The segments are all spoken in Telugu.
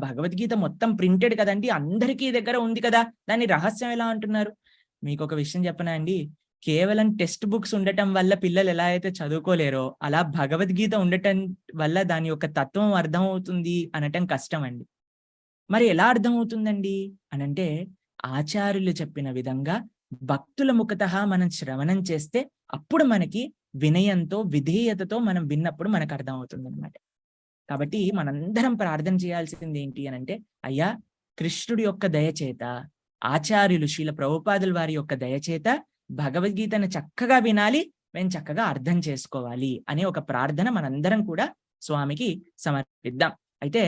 భగవద్గీత మొత్తం ప్రింటెడ్ కదండి అందరికీ దగ్గర ఉంది కదా దాని రహస్యం ఎలా అంటున్నారు? మీకు ఒక విషయం చెప్పనా అండి? కేవలం టెక్స్ట్ బుక్స్ ఉండటం వల్ల పిల్లలు ఎలా అయితే చదువుకోలేరో అలా భగవద్గీత ఉండటం వల్ల దాని యొక్క తత్వం అర్థం అవుతుంది అనటం కష్టం అండి. మరి ఎలా అర్థం అవుతుందండి అనంటే ఆచార్యులు చెప్పిన విధంగా భక్తుల ముఖత మనం శ్రవణం చేస్తే అప్పుడు మనకి వినయంతో విధేయతతో మనం విన్నప్పుడు మనకు అర్థం అవుతుంది అనమాట కాబట్టి మనందరం ప్రార్థన చేయాల్సింది ఏంటి అని అంటే అయ్యా కృష్ణుడి యొక్క దయచేత ఆచార్యులు శీల ప్రభుపాదుల వారి యొక్క దయచేత భగవద్గీతను చక్కగా వినాలి మేము చక్కగా అర్థం చేసుకోవాలి అనే ఒక ప్రార్థన మనందరం కూడా స్వామికి సమర్పిద్దాం. అయితే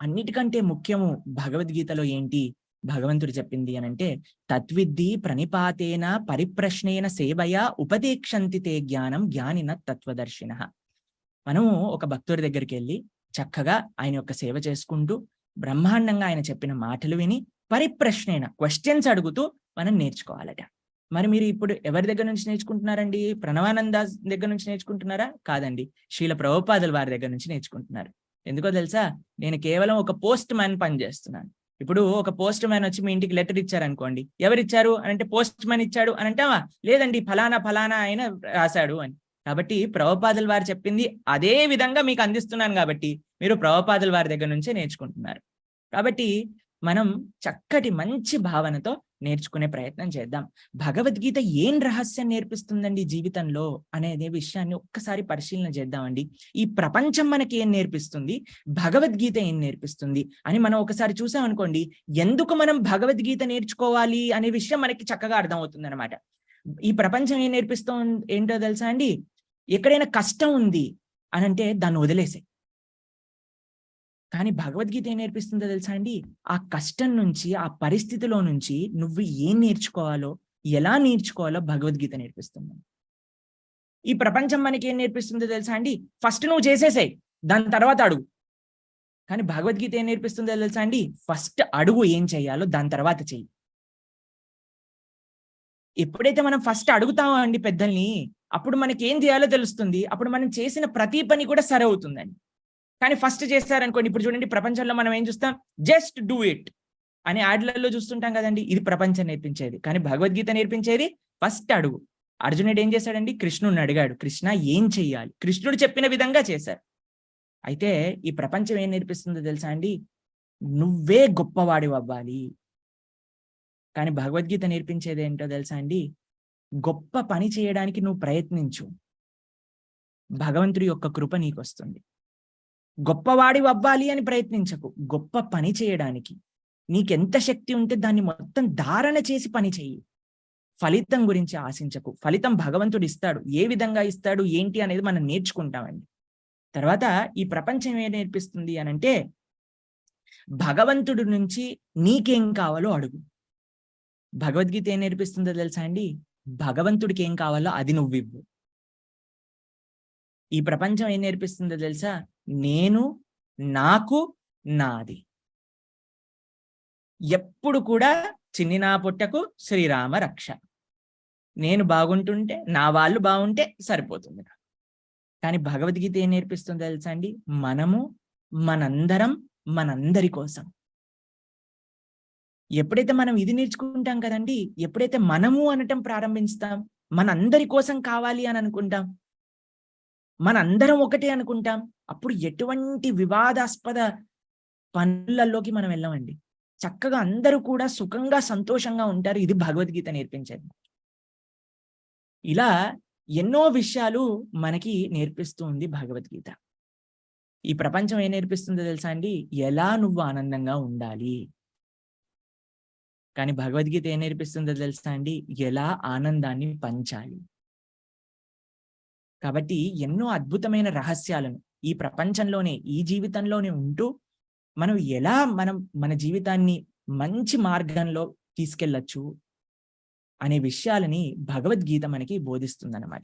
అన్నిటికంటే ముఖ్యము భగవద్గీతలో ఏంటి? భగవంతుడు చెప్పింది అనంటే తత్విద్ది ప్రణిపాతేన పరిప్రశ్నేన సేవయా ఉపదేక్షంతి తే జ్ఞానం జ్ఞానిన తత్వదర్శిన. మనము ఒక భక్తుడి దగ్గరికి వెళ్ళి చక్కగా ఆయన యొక్క సేవ చేసుకుంటూ బ్రహ్మాండంగా ఆయన చెప్పిన మాటలు విని పరిప్రశ్నైన క్వశ్చన్స్ అడుగుతూ మనం నేర్చుకోవాలట. మరి మీరు ఇప్పుడు ఎవరి దగ్గర నుంచి నేర్చుకుంటున్నారండి? ప్రణవానంద దగ్గర నుంచి నేర్చుకుంటున్నారా? కాదండి. శీల ప్రభుపాదుల వారి దగ్గర నుంచి నేర్చుకుంటున్నారు. ఎందుకో తెలుసా? నేను కేవలం ఒక పోస్ట్ మ్యాన్ పని చేస్తున్నాను. ఇప్పుడు ఒక పోస్ట్ మ్యాన్ వచ్చి మీ ఇంటికి లెటర్ ఇచ్చారు అనుకోండి ఎవరు ఇచ్చారు అని అంటే పోస్ట్ మ్యాన్ ఇచ్చాడు అని అంటావా లేదండి ఫలానా ఫలానా ఆయన రాశాడు అని. కాబట్టి ప్రభుపాదుల వారు చెప్పింది అదే విధంగా మీకు అందిస్తున్నాను కాబట్టి మీరు ప్రభుపాదుల వారి దగ్గర నుంచే నేర్చుకుంటున్నారు. కాబట్టి మనం చక్కటి మంచి భావనతో నేర్చుకునే ప్రయత్నం చేద్దాం. భగవద్గీత ఏం రహస్యం నేర్పిస్తుందండి జీవితంలో అనే విషయాన్ని ఒక్కసారి పరిశీలన చేద్దామండి. ఈ ప్రపంచం మనకి ఏం నేర్పిస్తుంది? భగవద్గీత ఏం నేర్పిస్తుంది? అని మనం ఒకసారి చూసామనుకోండి ఎందుకు మనం భగవద్గీత నేర్చుకోవాలి అనే విషయం మనకి చక్కగా అర్థమవుతుంది అనమాట ఈ ప్రపంచం ఏం నేర్పిస్తూ ఏంటో తెలుసా అండి? ఎక్కడైనా కష్టం ఉంది అని అంటే దాన్ని వదిలేసే కానీ భగవద్గీత ఏం నేర్పిస్తుందో తెలుసా అండి? ఆ కష్టం నుంచి ఆ పరిస్థితిలో నుంచి నువ్వు ఏం నేర్చుకోవాలో ఎలా నేర్చుకోవాలో భగవద్గీత నేర్పిస్తుంది. ఈ ప్రపంచం మనకి ఏం నేర్పిస్తుందో తెలుసా అండి? ఫస్ట్ నువ్వు చేసేసాయి దాని తర్వాత అడుగు. కానీ భగవద్గీత ఏం నేర్పిస్తుందో తెలుసా అండి? ఫస్ట్ అడుగు ఏం చేయాలో దాని తర్వాత చెయ్యి. ఎప్పుడైతే మనం ఫస్ట్ అడుగుతామో అండి పెద్దల్ని అప్పుడు మనకి ఏం చేయాలో తెలుస్తుంది. అప్పుడు మనం చేసిన ప్రతి పని కూడా సరే అవుతుందండి కానీ ఫస్ట్ చేస్తారనుకోండి ఇప్పుడు చూడండి ప్రపంచంలో మనం ఏం చూస్తాం? జస్ట్ డూ ఇట్ అని యాడ్లలో చూస్తుంటాం కదండి. ఇది ప్రపంచం నేర్పించేది. కానీ భగవద్గీత నేర్పించేది ఫస్ట్ అడుగు. అర్జునుడు ఏం చేశాడండి? కృష్ణుడిని అడిగాడు. కృష్ణ ఏం చెయ్యాలి? కృష్ణుడు చెప్పిన విధంగా చేశారు. అయితే ఈ ప్రపంచం ఏం నేర్పిస్తుందో తెలుసా అండి? నువ్వే గొప్పవాడివ్వాలి కానీ భగవద్గీత నేర్పించేది ఏంటో తెలుసా అండి? గొప్ప పని చేయడానికి నువ్వు ప్రయత్నించు. భగవంతుడి యొక్క కృప నీకు వస్తుంది గొప్పవాడి అవ్వాలి అని ప్రయత్నించకు. గొప్ప పని చేయడానికి. నీకెంత శక్తి ఉంటే దాన్ని మొత్తం ధారణ చేసి పని చెయ్యి. ఫలితం గురించి ఆశించకు. ఫలితం భగవంతుడు ఇస్తాడు. ఏ విధంగా ఇస్తాడు ఏంటి అనేది మనం నేర్చుకుంటామండి. తర్వాత ఈ ప్రపంచం ఏం నేర్పిస్తుంది అని అంటే భగవంతుడి నుంచి నీకేం కావాలో అడుగు. భగవద్గీత ఏం నేర్పిస్తుందో తెలుసా అండి? భగవంతుడికి ఏం కావాలో అది నువ్వివ్వు ఈ ప్రపంచం ఏం నేర్పిస్తుందో తెలుసా? నేను నాకు నాది. ఎప్పుడు కూడా చిన్ని నా పుట్టకు శ్రీరామ రక్ష. నేను బాగుంటుంటే నా వాళ్ళు బాగుంటే సరిపోతుంది కానీ భగవద్గీత ఏం నేర్పిస్తుందో తెలుసా అండి? మనము మనందరం మనందరి కోసం. ఎప్పుడైతే మనం ఇది నేర్చుకుంటాం కదండి ఎప్పుడైతే మనము అనటం ప్రారంభిస్తాం మనందరి కోసం కావాలి అని అనుకుంటాం మనందరం ఒకటే అనుకుంటాం అప్పుడు ఎటువంటి వివాదాస్పద పనులలోకి మనం వెళ్ళమండి. చక్కగా అందరూ కూడా సుఖంగా సంతోషంగా ఉంటారు. ఇది భగవద్గీత నేర్పించేది. ఇలా ఎన్నో విషయాలు మనకి నేర్పిస్తూ ఉంది భగవద్గీత. ఈ ప్రపంచం ఏం నేర్పిస్తుందో తెలుసా అండి? ఎలా నువ్వు ఆనందంగా ఉండాలి? కానీ భగవద్గీత ఏం నేర్పిస్తుందో తెలుసా అండి? ఎలా ఆనందాన్ని పంచాలి. కాబట్టి ఎన్నో అద్భుతమైన రహస్యాలను ఈ ప్రపంచంలోనే ఈ జీవితంలోనే ఉంటూ మనం ఎలా మనం మన జీవితాన్ని మంచి మార్గంలో తీసుకెళ్ళచ్చు అనే విషయాలని భగవద్గీత మనకి బోధిస్తుందన్నమాట.